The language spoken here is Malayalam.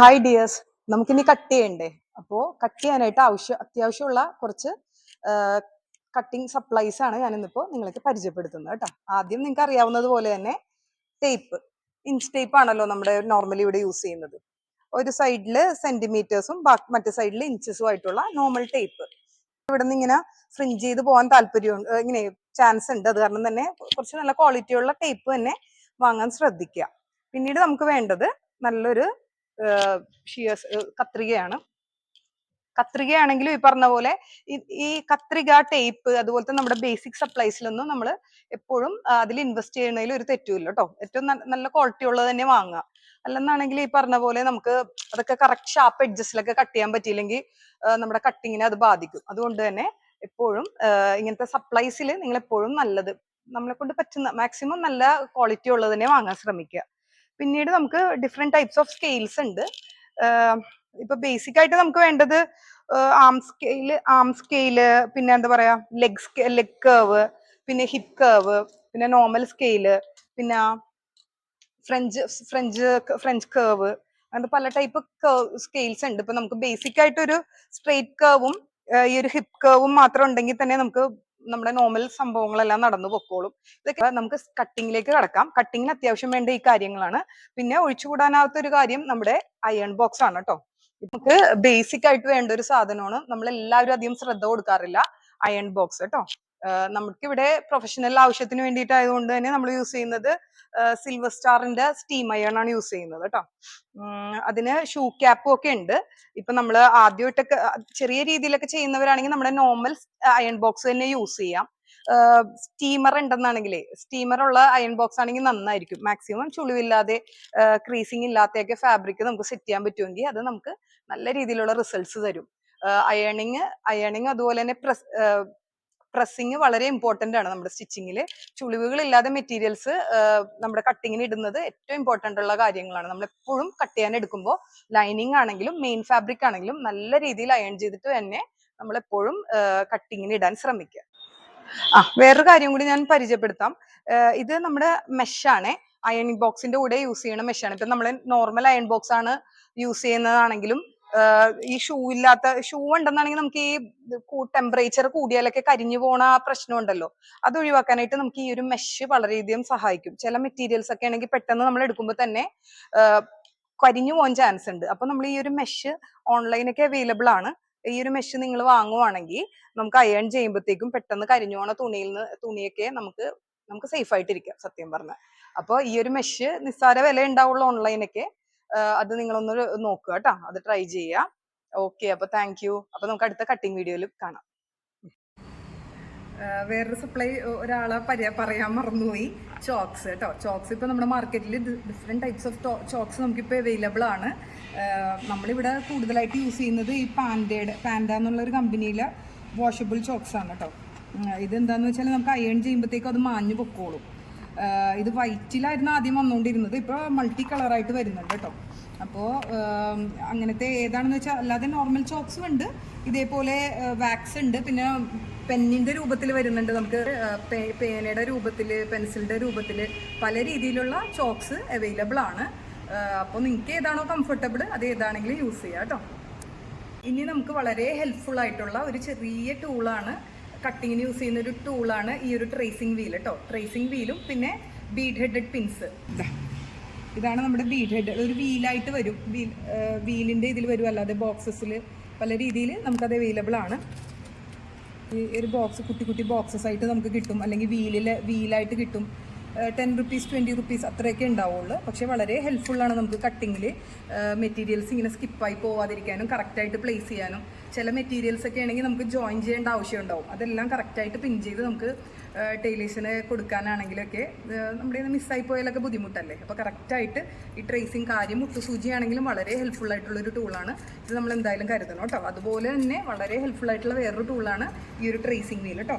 ഹായ് ഡിയേഴ്സ് നമുക്കിനി കട്ട് ചെയ്യണ്ടേ? അപ്പോൾ കട്ട് ചെയ്യാനായിട്ട് ആവശ്യം അത്യാവശ്യമുള്ള കുറച്ച് കട്ടിംഗ് സപ്ലൈസ് ആണ് ഞാൻ ഇന്നിപ്പോ നിങ്ങൾക്ക് പരിചയപ്പെടുത്തുന്നത് കേട്ടോ. ആദ്യം നിങ്ങൾക്ക് അറിയാവുന്നത് പോലെ തന്നെ ടേപ്പ് ഇഞ്ച് ടേപ്പ് ആണല്ലോ നമ്മുടെ നോർമലി ഇവിടെ യൂസ് ചെയ്യുന്നത്. ഒരു സൈഡിൽ സെന്റിമീറ്റേഴ്സും ബാക്കി മറ്റേ സൈഡിൽ ഇഞ്ചസും ആയിട്ടുള്ള നോർമൽ ടേപ്പ് ഇവിടെ നിന്ന് ഇങ്ങനെ ഫ്രിഞ്ച് ചെയ്ത് പോകാൻ താല്പര്യം ഇങ്ങനെ ചാൻസ് ഉണ്ട്. അത് കാരണം തന്നെ കുറച്ച് നല്ല ക്വാളിറ്റിയുള്ള ടേപ്പ് തന്നെ വാങ്ങാൻ ശ്രദ്ധിക്കുക. പിന്നീട് നമുക്ക് വേണ്ടത് നല്ലൊരു ഷിയേഴ്സ് കത്രികയാണ്. കത്രികയാണെങ്കിലും ഈ പറഞ്ഞ പോലെ ഈ- കത്രിക ടേപ്പ് അതുപോലത്തെ നമ്മുടെ ബേസിക് സപ്ലൈസിലൊന്നും നമ്മൾ എപ്പോഴും അതിൽ ഇൻവെസ്റ്റ് ചെയ്യുന്നതിൽ ഒരു തെറ്റുമില്ല കേട്ടോ. ഏറ്റവും നല്ല ക്വാളിറ്റി ഉള്ളത് തന്നെ വാങ്ങുക. അല്ലെന്നാണെങ്കിൽ ഈ പറഞ്ഞ പോലെ നമുക്ക് അതൊക്കെ കറക്റ്റ് ഷാർപ്പ് എഡ്ജസ്റ്റിലൊക്കെ കട്ട് ചെയ്യാൻ പറ്റിയില്ലെങ്കിൽ നമ്മുടെ കട്ടിങ്ങിനെ അത് ബാധിക്കും. അതുകൊണ്ട് തന്നെ എപ്പോഴും ഇങ്ങനത്തെ സപ്ലൈസിൽ നിങ്ങൾ എപ്പോഴും നല്ലത് നമ്മളെ കൊണ്ട് പറ്റുന്ന മാക്സിമം നല്ല ക്വാളിറ്റി ഉള്ളത് തന്നെ വാങ്ങാൻ ശ്രമിക്കുക. പിന്നീട് നമുക്ക് ഡിഫറെന്റ് ടൈപ്സ് ഓഫ് സ്കെയിൽസ് ഉണ്ട്. ഇപ്പൊ ബേസിക് ആയിട്ട് നമുക്ക് വേണ്ടത് ആം സ്കെയിൽ ആം സ്കെയിൽ പിന്നെ എന്താ പറയാ ലെഗ് ലെഗ് കേവ് പിന്നെ ഹിപ്പ് കേവ് പിന്നെ നോർമൽ സ്കെയിൽ പിന്നെ ഫ്രഞ്ച് ഫ്രഞ്ച് ഫ്രഞ്ച് കേവ് അങ്ങനത്തെ പല ടൈപ്പ് സ്കെയിൽസ് ഉണ്ട്. ഇപ്പൊ നമുക്ക് ബേസിക് ആയിട്ട് ഒരു സ്ട്രെയിറ്റ് കേവും ഈ ഒരു ഹിപ്പ് കേവും മാത്രം ഉണ്ടെങ്കിൽ തന്നെ നമുക്ക് നമ്മുടെ നോർമൽ സംഭവങ്ങളെല്ലാം നടന്നു പൊക്കോളും. ഇതൊക്കെ നമുക്ക് കട്ടിങ്ങിലേക്ക് കടക്കാം. കട്ടിങ്ങിന് അത്യാവശ്യം വേണ്ട ഈ കാര്യങ്ങളാണ്. പിന്നെ ഒഴിച്ചുകൂടാനാവാത്ത ഒരു കാര്യം നമ്മുടെ അയൺ ബോക്സ് ആണ് കേട്ടോ നമുക്ക് ബേസിക് ആയിട്ട് വേണ്ട ഒരു സാധനമാണ്. നമ്മൾ എല്ലാവരും അധികം ശ്രദ്ധ കൊടുക്കാറില്ല അയൺ ബോക്സ് കേട്ടോ നമുക്ക് ഇവിടെ പ്രൊഫഷണൽ ആവശ്യത്തിന് വേണ്ടിയിട്ടായതുകൊണ്ട് തന്നെ നമ്മൾ യൂസ് ചെയ്യുന്നത് സിൽവർ സ്റ്റാറിന്റെ സ്റ്റീം അയൺ ആണ് യൂസ് ചെയ്യുന്നത് കേട്ടോ അതിന് ഷൂ ക്യാപ്പും ഒക്കെ ഉണ്ട്. ഇപ്പൊ നമ്മൾ ആദ്യമായിട്ടൊക്കെ ചെറിയ രീതിയിലൊക്കെ ചെയ്യുന്നവരാണെങ്കിൽ നമ്മുടെ നോർമൽ അയൺ ബോക്സ് തന്നെ യൂസ് ചെയ്യാം. സ്റ്റീമർ ഉണ്ടെന്നാണെങ്കിലേ സ്റ്റീമർ ഉള്ള അയൺ ബോക്സ് ആണെങ്കിൽ നന്നായിരിക്കും. മാക്സിമം ചുളിവില്ലാതെ ക്രീസിങ് ഇല്ലാത്തയൊക്കെ ഫാബ്രിക് നമുക്ക് സെറ്റ് ചെയ്യാൻ പറ്റുമെങ്കിൽ അത് നമുക്ക് നല്ല രീതിയിലുള്ള റിസൾട്ട്സ് തരും. അയണിങ് അയണിങ് അതുപോലെ തന്നെ പ്രസ് പ്രസ്സിങ് വളരെ ഇമ്പോർട്ടന്റ് ആണ് നമ്മുടെ സ്റ്റിച്ചിങ്ങിൽ ചുളിവുകൾ ഇല്ലാതെ മെറ്റീരിയൽസ് നമ്മുടെ കട്ടിങ്ങിന് ഇടുന്നത് ഏറ്റവും ഇമ്പോർട്ടന്റ് ഉള്ള കാര്യങ്ങളാണ്. നമ്മൾ എപ്പോഴും കട്ട് ചെയ്യാൻ എടുക്കുമ്പോൾ ലൈനിങ് ആണെങ്കിലും മെയിൻ ഫാബ്രിക് ആണെങ്കിലും നല്ല രീതിയിൽ അയൺ ചെയ്തിട്ട് തന്നെ നമ്മൾ എപ്പോഴും കട്ടിങ്ങിന് ഇടാൻ ശ്രമിക്കുക. ആ വേറൊരു കാര്യം കൂടി ഞാൻ പരിചയപ്പെടുത്താം. ഇത് നമ്മുടെ മെഷാണ് അയണിംഗ് ബോക്സിന്റെ കൂടെ യൂസ് ചെയ്യുന്ന മെഷാണ് ഇപ്പൊ നമ്മൾ നോർമൽ അയൺ ബോക്സ് ആണ് യൂസ് ചെയ്യുന്നതാണെങ്കിലും ഈ ഷൂ ഇല്ലാത്ത ഷൂ ഉണ്ടെന്നാണെങ്കിൽ നമുക്ക് ഈ ടെമ്പറേച്ചർ കൂടിയാലൊക്കെ കരിഞ്ഞു പോണ പ്രശ്നം ഉണ്ടല്ലോ അത് ഒഴിവാക്കാനായിട്ട് നമുക്ക് ഈ ഒരു മെഷ് വളരെയധികം സഹായിക്കും. ചില മെറ്റീരിയൽസ് ഒക്കെ ആണെങ്കിൽ പെട്ടെന്ന് നമ്മൾ എടുക്കുമ്പോൾ തന്നെ കരിഞ്ഞു പോകാൻ ചാൻസ് ഉണ്ട്. അപ്പൊ നമ്മൾ ഈ ഒരു മെഷ് ഓൺലൈനൊക്കെ അവൈലബിൾ ആണ്. ഈ ഒരു മെഷ് നിങ്ങൾ വാങ്ങുവാണെങ്കിൽ നമുക്ക് അയൺ ചെയ്യുമ്പോഴത്തേക്കും പെട്ടെന്ന് കരിഞ്ഞു പോണ തുണിയിൽ നിന്ന് തുണിയൊക്കെ നമുക്ക് നമുക്ക് സേഫ് ആയിട്ടിരിക്കാം സത്യം പറഞ്ഞാൽ. അപ്പോൾ ഈ ഒരു മെഷ് നിസ്സാര വില ഉണ്ടാവുള്ള ഓൺലൈനൊക്കെ അത് നിങ്ങളൊന്ന് നോക്കുക കേട്ടോ. അത് ട്രൈ ചെയ്യുക ഓക്കെ അപ്പൊ താങ്ക് യു അപ്പൊ നമുക്ക് അടുത്ത കട്ടിംഗ് വീഡിയോയിൽ കാണാം. വേറൊരു സപ്ലൈ ഒരാളെ പറയാ പറയാൻ മറന്നുപോയി. ചോക്സ് കേട്ടോ. ചോക്സ് ഇപ്പൊ നമ്മുടെ മാർക്കറ്റിൽ ഡിഫറെന്റ് ടൈപ്സ് ഓഫ് ചോക്സ് നമുക്കിപ്പോൾ അവൈലബിൾ ആണ്. നമ്മളിവിടെ കൂടുതലായിട്ട് യൂസ് ചെയ്യുന്നത് ഈ പാൻഡയുടെ പാൻഡ എന്നുള്ള ഒരു കമ്പനിയിലെ വാഷബിൾ ചോക്സ് ആണ് കേട്ടോ. ഉം, ഇത് എന്താന്ന് വെച്ചാൽ നമുക്ക് അയൺ ചെയ്യുമ്പോഴത്തേക്കും അത് മാഞ്ഞു പൊക്കോളും. ഇത് വൈറ്റിലായിരുന്നു ആദ്യം വന്നുകൊണ്ടിരുന്നത് ഇപ്പോൾ മൾട്ടി കളറായിട്ട് വരുന്നുണ്ട് കേട്ടോ. അപ്പോൾ അങ്ങനത്തെ ഏതാണെന്ന് വെച്ചാൽ അല്ലാതെ നോർമൽ ചോക്സും ഉണ്ട്. ഇതേപോലെ വാക്സ് ഉണ്ട്. പിന്നെ പെന്നിന്റെ രൂപത്തിൽ വരുന്നുണ്ട് നമുക്ക്. പേനയുടെ രൂപത്തിൽ പെൻസിലിന്റെ രൂപത്തിൽ പല രീതിയിലുള്ള ചോക്സ് അവൈലബിൾ ആണ്. അപ്പോൾ നിങ്ങൾക്ക് ഏതാണോ കംഫർട്ടബിൾ അത് ഏതാണെങ്കിലും യൂസ് ചെയ്യാം കേട്ടോ. ഇനി നമുക്ക് വളരെ ഹെൽപ്ഫുൾ ആയിട്ടുള്ള ഒരു ചെറിയ ടൂളാണ് കട്ടിങ്ങിന് യൂസ് ചെയ്യുന്ന ഒരു ടൂളാണ് ഈ ഒരു ട്രേസിംഗ് വീൽ കേട്ടോ ട്രേസിംഗ് വീലും പിന്നെ ബീഡ് ഹെഡഡ് പിൻസ് ഇതാണ് നമ്മുടെ ബീഡ് ഹെഡ് ഒരു വീലായിട്ട് വരും. വീൽ വീലിന്റെ ഇതിൽ വരും. അല്ലാതെ ബോക്സസിൽ പല രീതിയിൽ നമുക്കത് അവൈലബിൾ ആണ്. ഈ ഒരു ബോക്സ് കുട്ടി കുട്ടി ബോക്സസ് ആയിട്ട് നമുക്ക് കിട്ടും. അല്ലെങ്കിൽ വീലിൽ വീലായിട്ട് കിട്ടും. ടെൻ റുപ്പീസ് ട്വന്റി റുപ്പീസ് അത്രയൊക്കെ ഉണ്ടാവുള്ളൂ. പക്ഷേ വളരെ ഹെൽപ്ഫുള്ളാണ് നമുക്ക് കട്ടിങ്ങിൽ മെറ്റീരിയൽസ് ഇങ്ങനെ സ്കിപ്പായി പോവാതിരിക്കാനും കറക്റ്റായിട്ട് പ്ലേസ് ചെയ്യാനും. ചില മെറ്റീരിയൽസ് ഒക്കെ ആണെങ്കിൽ നമുക്ക് ജോയിൻ ചെയ്യേണ്ട ആവശ്യം ഉണ്ടാവും അതെല്ലാം കറക്റ്റായിട്ട് പിൻ ചെയ്ത് നമുക്ക് ടൈലേഴ്സിന് കൊടുക്കാനാണെങ്കിലൊക്കെ നമ്മുടെ മിസ്സായി പോയാലൊക്കെ ബുദ്ധിമുട്ടല്ലേ? അപ്പോൾ കറക്റ്റായിട്ട് ഈ ട്രേസിങ് കാര്യം മുട്ടുസൂചിയാണെങ്കിലും വളരെ ഹെൽപ്ഫുൾ ആയിട്ടുള്ളൊരു ടൂളാണ് ഇത് നമ്മൾ എന്തായാലും കരുതണം കേട്ടോ. അതുപോലെ തന്നെ വളരെ ഹെൽപ്ഫുൾ ആയിട്ടുള്ള വേറൊരു ടൂളാണ് ഈ ഒരു ട്രേസിങ് വീൽ കേട്ടോ